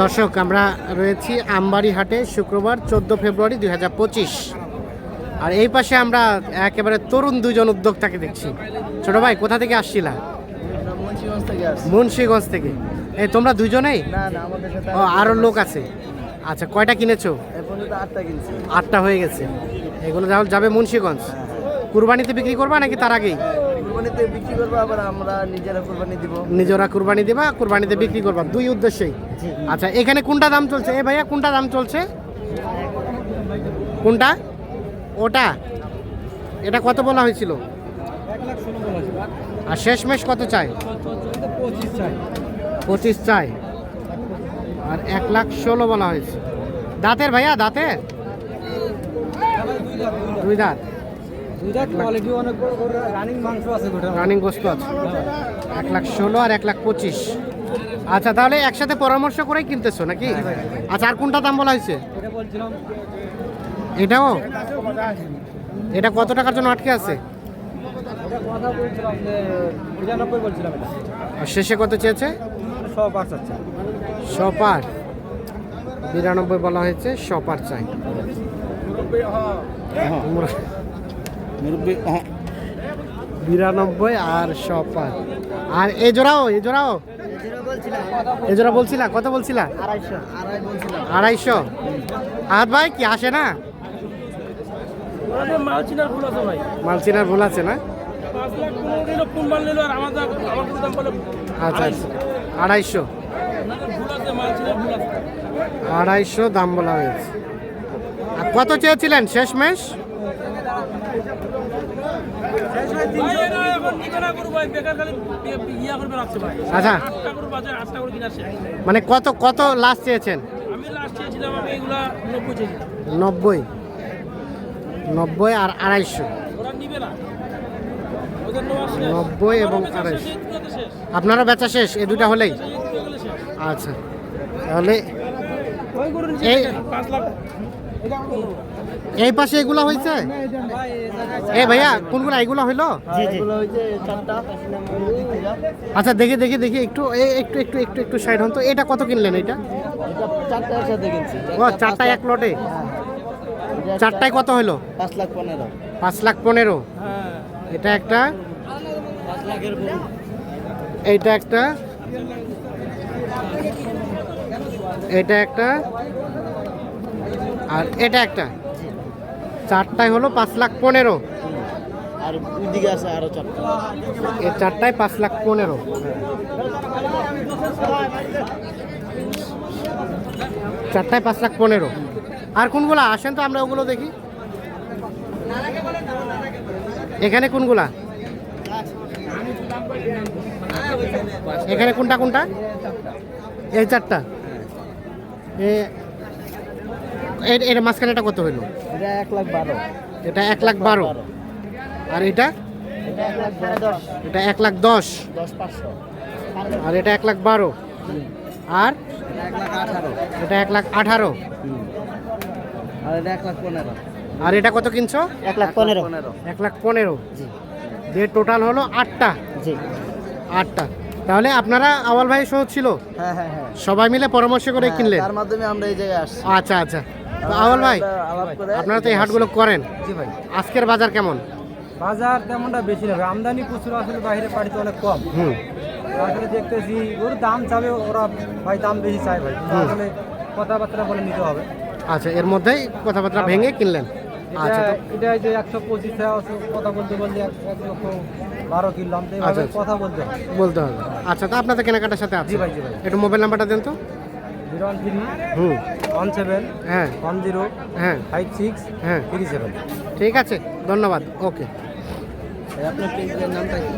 দর্শক আমরা রয়েছি আমবাড়ি হাটে শুক্রবার চোদ্দ ফেব্রুয়ারি দুই হাজার পঁচিশ। আর এই পাশে আমরা একেবারে তরুণ দুজন উদ্যোক্তাকে দেখছি। ছোট ভাই কোথা থেকে আসছিলা? মুন্সিগঞ্জ থেকে। এই তোমরা দুজনেই? ও আরও লোক আছে। আচ্ছা কয়টা কিনেছো? আটটা হয়ে গেছে। এগুলো যাবে মুন্সীগঞ্জ? কুরবানিতে বিক্রি করবা নাকি তার আগেই? কুরবানিতে বিক্রি করব আবার আমরা নিজেরা কুরবানি দিব। নিজেরা কুরবানি দিবা কুরবানিতে বিক্রি করবা দুই উদ্দেশ্যেই। আচ্ছা এখানে কোনটা দাম চলছে? এ ভাইয়া কোনটা দাম চলছে? কোনটা? ওটা? এটা কত বলা হয়েছিল? আর শেষমেশ কত চাই? পঁচিশ চাই। আর এক লাখ ষোলো বলা হয়েছে। দাঁতের ভাইয়া দাঁতের? দুই দাঁত। কোয়ালিটি অনেক রানিং মাংস আছে রানিং গোস্ত আছে। এক লাখ ষোলো আর এক লাখ পঁচিশ। আচ্ছা তাহলে একসাথে পরামর্শ করেই কিনতেছো নাকি? আচ্ছা আর কোনটা দাম বলা হয়েছে? এটা বলছিলাম। এটাও? এটা কত টাকার জন্য আটকে আছে? এটা কথা বলছিলাম যে বিরানব্বই বলছিলাম এটা। আর শেষে কত চেয়েছে? সপার বিরানব্বই বলা হয়েছে সপার চাই। বিরানব্বই আর সপার আর এ জোড়াও এ জোড়াও। এ জোড়া বলছিলা কত বলছিলা? আড়াইশো। আড়াই আড়াইশো আহাত ভাই কি আসে না? মালচিনার ভুল আছে না? আর আচ্ছা আচ্ছা আড়াইশো আপনাদের ভুল আছে মাল চিনার ভুল আছে আড়াইশো। দাম বলা হয়েছে। আর কত চেয়েছিলেন শেষমেশ? ভাই এরা এখন নিবে না করব ভাই বেকার খালি বে- বে- ইয়া করবে রাখছে ভাই আচ্ছা। কিনা শেষ মানে কত কত লাস্ট চেয়েছেন? নব্বই নব্বই। আর আড়াইশো। নব্বই এবং আড়াইশো। আপনারও বেচা শেষ? এই দুটা হলেই? আচ্ছা। তাহলে এই এই পাশে এগুলা হয়েছে এ ভাইয়া কোনগুলো? এগুলো হইল? চারটা আচ্ছা দেখি দেখি দেখি একটু একটু একটু একটু একটু সাইড হন তো। এটা কত কিনলেন এটা? চারটা ও চারটায় এক লটে? চারটায় কত হলো পাঁচ লাখ পনেরো। পাঁচ লাখ পনেরো। এটা একটা? এইটা একটা? এটা একটা? আর এটা একটা? চারটায় হলো পাঁচ লাখ পনেরো। আর ওইদিকে আছে আরও চারটা। এই চারটায় পাঁচ লাখ পনেরো। চারটায় পাঁচ লাখ পনেরো। আর কোনগুলা? আসেন তো আমরা ওগুলো দেখি। এখানে কোনগুলা? এখানে কোনটা কোনটা? এই চারটা। এ- এর মাঝখানেটা কত হইল এটা এক লাখ বারো এটা এক লাখ বারো আর এটা এটা এক লাখ দশ এটা আর এটা এক লাখ বারো আর এটা এক লাখ আঠারো এটা আর এটা এক লাখ পনেরো আর এটা কত কিনছো এক লাখ পনেরো এক লাখ পনেরো জি যে টোটাল হলো আটটা জি আটটা তাহলে আপনারা আওয়াল ভাই সহ ছিল হ্যাঁ হ্যাঁ হ্যাঁ সবাই মিলে পরামর্শ করে হ্যাঁ, কিনলেন তার মাধ্যমে আমরা এই জায়গায় আসছি আচ্ছা আচ্ছা তো ভাই আপনারা তো এই হাটগুলো করেন। জি ভাই। আজকের বাজার কেমন? বাজার তেমনটা বেশি না আমদানি প্রচুর আসলে বাইরে পাড়িতে অনেক কম। হুম। আসলে দেখতেছি ওর দাম চাবে ওরা ভাই দাম বেশি চায় ভাই। আসলে কথাবার্তা বলে নিতে হবে। আচ্ছা এর মধ্যেই কথাবার্তা ভেঙে কিনলেন? আচ্ছা এটা যে একশো পঁচিশ কথা বলতে বলতে এক লক্ষ বারো কিনলাম। আচ্ছা, আচ্ছা। কথা বলতে বলতে হবে। আচ্ছা তো আপনাদের কেনাকাটার সাথে আছে? ভাই, জি ভাই। একটু মোবাইল নাম্বারটা দেন তো। ওয়ান থ্রি হুম। ওয়ান সেভেন হ্যাঁ। ওয়ান জিরো হ্যাঁ। ফাইভ সিক্স হ্যাঁ। Three seven. ঠিক আছে ধন্যবাদ ওকে। আপনার নামটা কি?